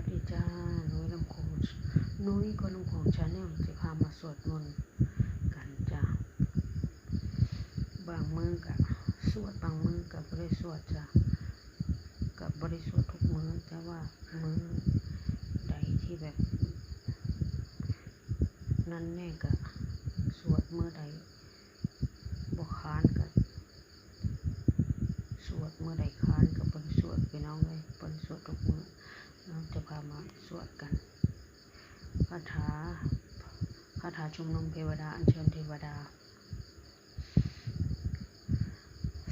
สดีจ้านุ้ยลำโพงนุ้ยคนลำโพงชาแนลจะพามาสวดมนต์กันจ้าบางมือกับสวดบางมือกับบริสวดจ้ากับบริสวดทุกมือแต่ว่ามือใดที่แบบ นั่นแน่กับสวดมือใดบกคานกับสวดมือใดคานกับบริสวดไปน้องเลยบริสวดทุกมือ เราจะพามาสวดกันคาถาคาถาชุมนุมเทวดาอัญเชิญเทวดา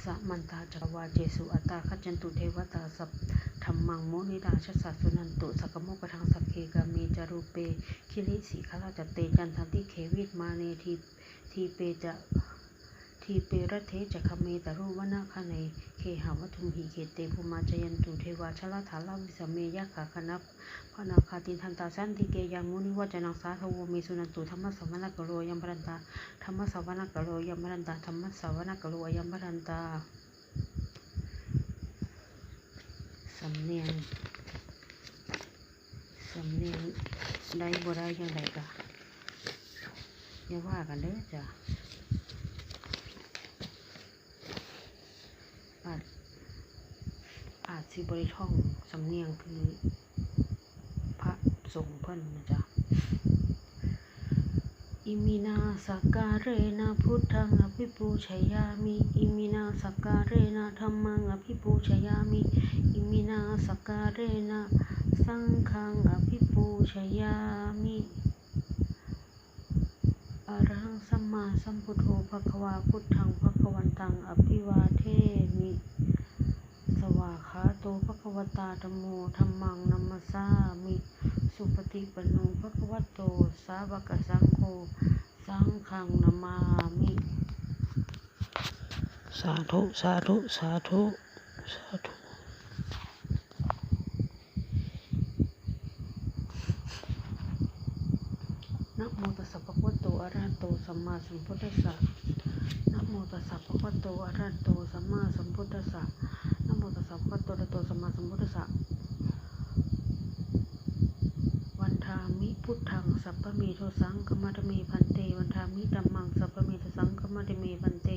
สัมมันตาจักรวาเจสุอัตตาคัจจันตุเทวตาสัพธรรมังโมนิดาชสัสสุนันตุสักโมกทังสัพเคกามีจารุเปคิริสีขลาจเตจันทันติเขวิตมาเนทีทีเปจะ ทีเปรเทจะคเมตรุวนาคเนเคหาวัตุมหิเกเตภูมาจยันตุเทวาชลถาลาวิสเมยะขาคณับพนาคาตินทันตาสันติเกยังมุนิวจนังสาทวเมสุนันตุธรรมสวนากโลยัมบรันตาธรรมสวนาคโลยัมบรันตาธรรมสวนาคโลยัมบรันตาสำเนียงสำเนียงได้บ่ได้ยังไงกะอย่าว่ากันเด้อจ้ะอาจ สิบริท่องสำเนียงคือ พระสงฆ์เพิ่นนะจ๊ะอิมินาสักการเรนะพุทธังอภิปูชยามิ อิมินาสักการเรนะธรรมังอภิปูชยามิ อิมินาสักการเรนะสังฆังอภิปูชยามิอะระหังสัมมาสัมพุทโธภควาพุทธังภควันตังอภิวาเทมิ สวากขาโตภะคะวตาธัมโมธัมมังนัมมสสามิ สุปฏิปันโนภะคะวะโต สาวกสังโฆ สังฆังนามามิ สาธุ สาธุ สาธุ สาธุนะโมตัสสะภะคะวะโตอะระหะโตสัมมาสัมพุทธัสสะนะโมตัสสะภะคะวะโตอะระหะโตสัมมาสัมพุทธัสสะนะโม ตัสสะภะคะวะโตอะระโตสัมมาสัมพุทธัสสะวันทามิพุทธังสัพพะเมโทสังกมัตเมพันเต วันทามิธัมมังสัพพะเมโทสังกมัตเมพันเต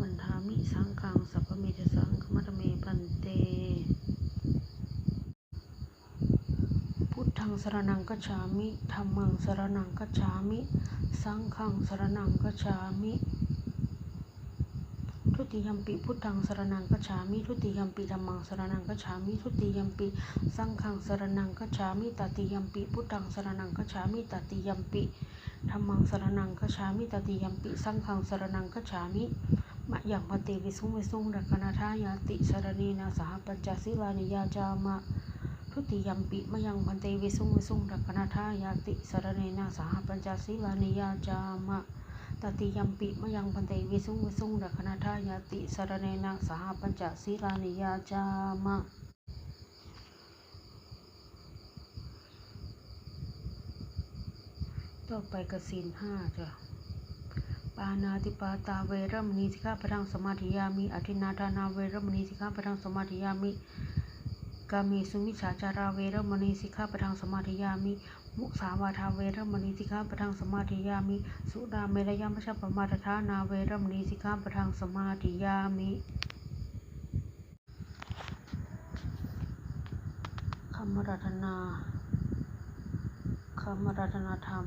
วันทามิสังฆังสัพพะเมโทสังกมัตเมพันเต พุทธังสรณังกัจฉามิธัมมังสรณังกัจฉามิ สังฆังสรณังกัจฉามิ ทุติยมปิพุทธังสรณังกัจฉามิทุติยมปิธัมมังสรณังกัจฉามิทุติยมปิสังฆังสรณังกัจฉามิตติยมปิพุทธังสรณังกัจฉามิตติยมปิธัมมังสรณังกัจฉามิตติยมปิสังฆังสรณังกัจฉามิมะยังพเตวิสุงวิสุงรักนาทายาติสรณีนาสหปัญจศีลานิยาจามะทุติยมปิมะยังพันเตวิสุงวิสุงรักนาทายาติสรณีนาสหปัญจศีลานิยาจามะ ตติยมปิมะยังพันเตวิสุงวิสุงรักนาทายาติสรณีนาสหปัญจศีลานิยาจามะต่อไปกสินห้าจ้ะปานาติปาตาเวรมณีสิกขาปะทังสมาธิยามิอธินาทานาเวรมณีสิกขาปะทังสมาธิยามิกามีสุมิชาจาราเวรมณีสิกขาปะทังสมาธิยามิ มุสาวาทาเวรมณีสิกขาปทังสมาธิยามิ สุราเมรยามัชฌปมาทานาเวรมณีสิกขาปทังสมาธิยามิคำรัตนาคำรัตนาธรรม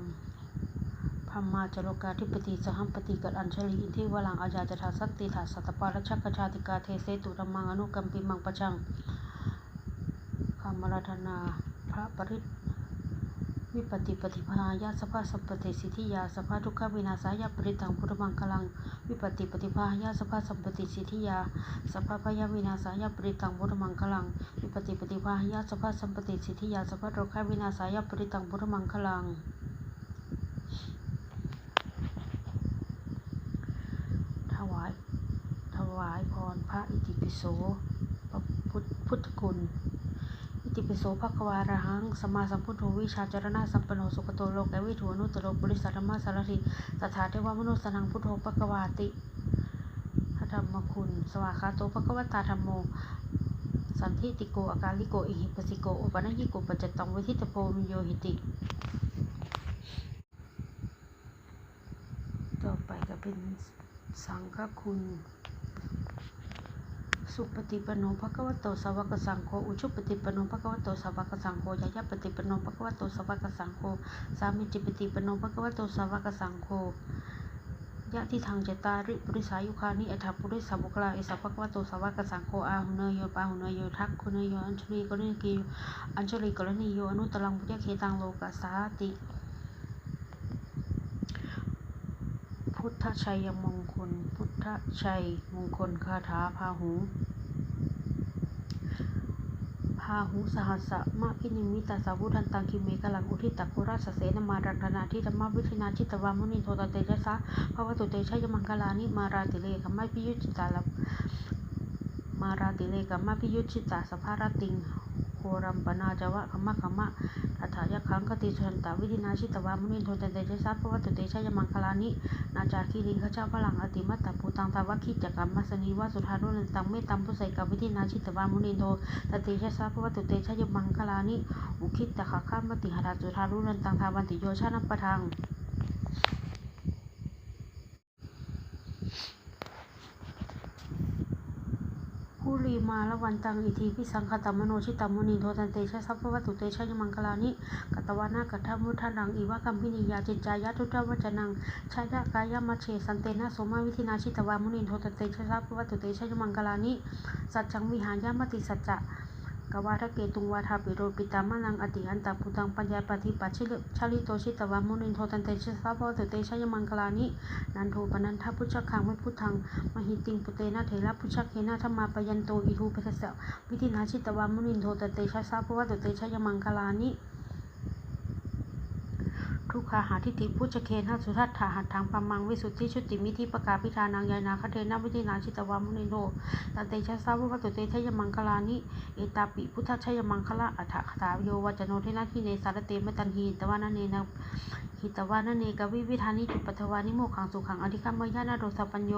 พรหมาจโลกาธิปติสหัมปติกัดอัญชลีอินทิวลังอาญาจทาสัตติถาสัตตปารัชกชาติกาเทเสตุรมังอนุกัมปิมังปะชังคำรัตนาพระปริต วิปติปฏิภาญาสภาสัมปติสิทธิยาสภาทุกขวินาศายาปริตังพุทธมังคลัง วิปติปฏิภาญาสภาสัมปติสิทธิยาสภาพยาวินาศายาปริตังพุทธมังคลัง วิปติปฏิภาญาสภาสัมปติสิทธิยาสภาทุกขวินาศายาปริตังพุทธมังคลังถวายถวายพรพระอิติปิโสพระพุทธคุณ ติปิโสภควาระหังสมาสัมพุทโธวิชาจรณะสัมปันโนสุขโตโลกวิถูอนุตโรปุริสัทธรรมสารถิตถาเทวมนุสนังพุทโธภควาติพระธรรมคุณ สวากาโตภควตาธรรมโม สันทิติโกอาการลิโกอิหิปสิโกโอปัญญิโกปัจจตังวิทิตโพมิโยหิติ ต่อไปก็เป็นสังฆคุณ สุปฏิปนโนภะคะวะโตสาวกสังโฆ อุชุปฏิปนโนภะคะวะโตสาวกสังโฆยายาปฏิปนโนภะคะวะโตสาวกสังโฆ สามิจิปฏิปนโนภะคะวะโตสาวกสังโฆ ยะทิทางเจตาริปุริสายุคานิอัฏฐปุริสาบุคลาเอสะภะคะวะโตสาวกสังโฆ อาหุเนยโยปาหุเนยโยทักขุเนยโยอัญชลีกรณีกิโยอัญชลีกรณีโยอนุตตรังพุทธเคตังโลกัสสาติพุทธชัยมงคล พุทธชัยมงคลคาถาพาหู พาหุสหัสสะมะพินิมิตาสาวุทันตังคิเมกลังอุทิตักกุราสเสนมารันธนาทิธรรมวิธินาชิตวามุนิโทตเตชะสะภวตุเตชะยมังคลานิมาราติเลกมาพิยุจิตาลมาราติเลกมาพิยุจิตาสภารติงโหรัมปนาจวะขมะขมะ ทัถายะขังคติสันตาวิธินาชิตวามุนินทตเตชะสัพพวตุเตชะยมังคลานินาจาคีริงขเจ้าพลังอติมัตตปูตังทาวคิจักรรมัสนีวสุธารุนันตังเมตัมพุสัยกวิธินาชิตวามุนิโทตเตชะสัพพวตุเตชะยมังคลานิอุคิตตะขะข้ามติหราจุธารุนันตังทาวันติโยชานัปปะทัง วีมาละวันตังอิทีพิสังขตมโนชิตมุนีโทตันเตชะสัพพวัตุเตชะยมังคลานิกัตวานากัตถมุทันังอีวะกัมพินิยาจิจจายะทุตวัจนังชายะกายมัชเชสันเตนะโสมาวิธินาชิตวามุนีโทตันเตชะสัพพวัตุเตชะยมังคลานิสัจจังวิหารยามติสัจจะ กวาทะเกตุงวาทาปิโรปิตามาลังอติอันตาพุตังปัญญาปฏิปัชิลชาลิโตชิตวามุนินโทตันเตชิสาภวตุเตชยมังคลานินันโทปนันทพุชคังไม่พุทธังมหิติงปุเตนะเถระพุชเคนะธรรมาปยันโตอิทูเปเสสวิธินาชิตวามุนินโทตันเตชะสาภวตุเตชยมังคลานิ ทุกขาหาทิฏฐิพุชเคนะสุทัตถาหัตถังปัมมังวิสุทธิชุติมิธิปกาพิธานังยายนาคเทนวิธินาชิตวามุนิโนตันเตชะสาวุกตุเตชยมังคลานิเอตาปิพุทธชยมังคละอัฏฐคตาโยวจโนเทนะทิเนสารเตมตันหีตวานะเนนะหิตวานะเนกวิวิธานิจุปัทวานิโมขังสุขังอธิคัมมยานาโดสปัญโย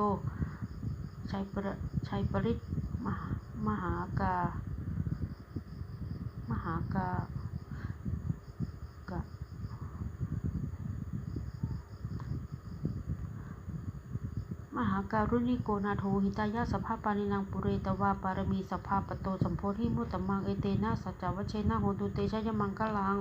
ชัยปรชัยปริตมหามหากามหากากะ มหาการุณิโกนาโทหิตายะสภาปานินังปุเรตวาปารมีสภาปโตสัมโพธิมุตตมังเอเตนะสัจจวัชเชนะโหตุเตชะยมังคลัง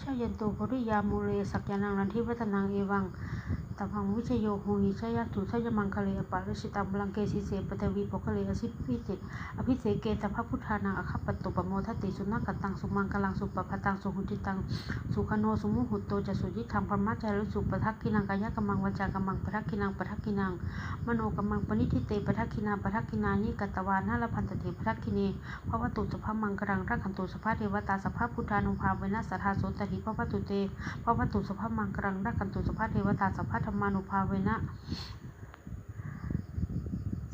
ชายันโตภริยามูเรสักยานังนันทิวัฒนังเอวัง ตัมพังวิชโยโหหิชยตุชยมังคเลอปารชิตังบลังเกสิเสปทวีปกเลอสิพิเจอภิเสเกตพระพุทธานังอคปตโตปโมทติสุนักตังสุมังคลังสุปปตังสุหุติตังสุขโนสุมุหุตโตจะสุยิทังพรหมจารุสุปทักกินังกายกมังวจากมังปทักกินังปทักกินังมโนกมังปณิทิเตปทักกินาปทักกินานิกตวานาลพันตเตปทักกิเนภวตุสุภมังกรังรักขันตุสภาเทวตาสภาพุทธานุภาเวนัสสัทธาโสตหิภวตุเตพระวตุสภามังกรังรักขันตุสภาเทวตาสภาธรรมานุภาเวนะ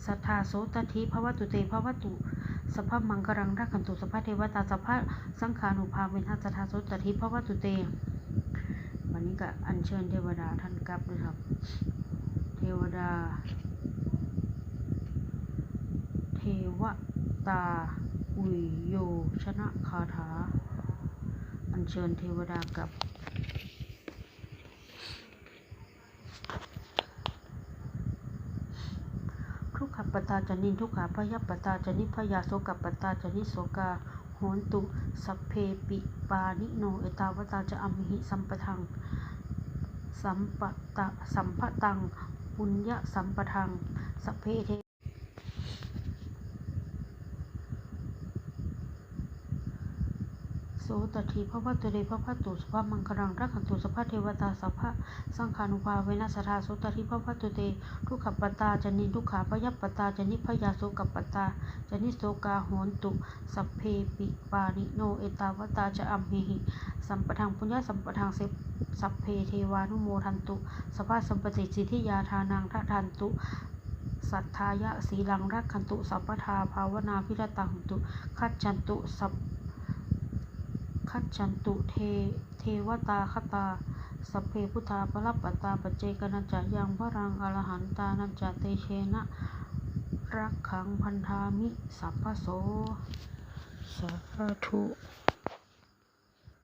สัทธาโสตทิพระวัตุเตพระวัตุสภาพมังกรังรักขันตุสภาเทวตาสภาสังขานุภาเวนะสัทธาโสตทิพระวัตุเตวันนี้ก็อัญเชิญเทวดาท่านกลับด้วยครับ เทวดา เทวตาอุยโยชนะคาถา อัญเชิญเทวดากับ ทุกข ปตาจนินทุกขาพยปตาจนิพยาโสกปตาจนิโสกาโหนตุสัพเพปิปานิโนเอตาวตาจะอัมหิสัมปทังสัมปตะสัมปตังปุญญสัมปทังสัพเพเท โสตทีพระวัตตุเรพระพัตตุสภามังคลังรักขันตุสภาเทวตาสัพพะสังขานุภาเวนัสสทธาโสตทีพระวัตตุเตทุกขปตาจนิทุกขาพยัปตาจนิพยาโสกปตาจนิโสกาโหนตุสัพเพปิปานิโนเอตาวตาจะอัมหิหิสัมปทังปุญญาสัมปทังเสสัพเพเทวานุโมทันตุสภาสัมปติสิทธิยาทานังทัทันตุสัทธายะสีลังรักขันตุสัพพทาภาวนาพิรตังตุ คัจจันตุสัพ คัจฉันตุเทเทวตาคตา สัพเพพุทธาปรับปตาปัจเจกนัจจายังพรังอรหันตานัจจเตเชนะรักขังพันธามิ สัพพโส สาธุ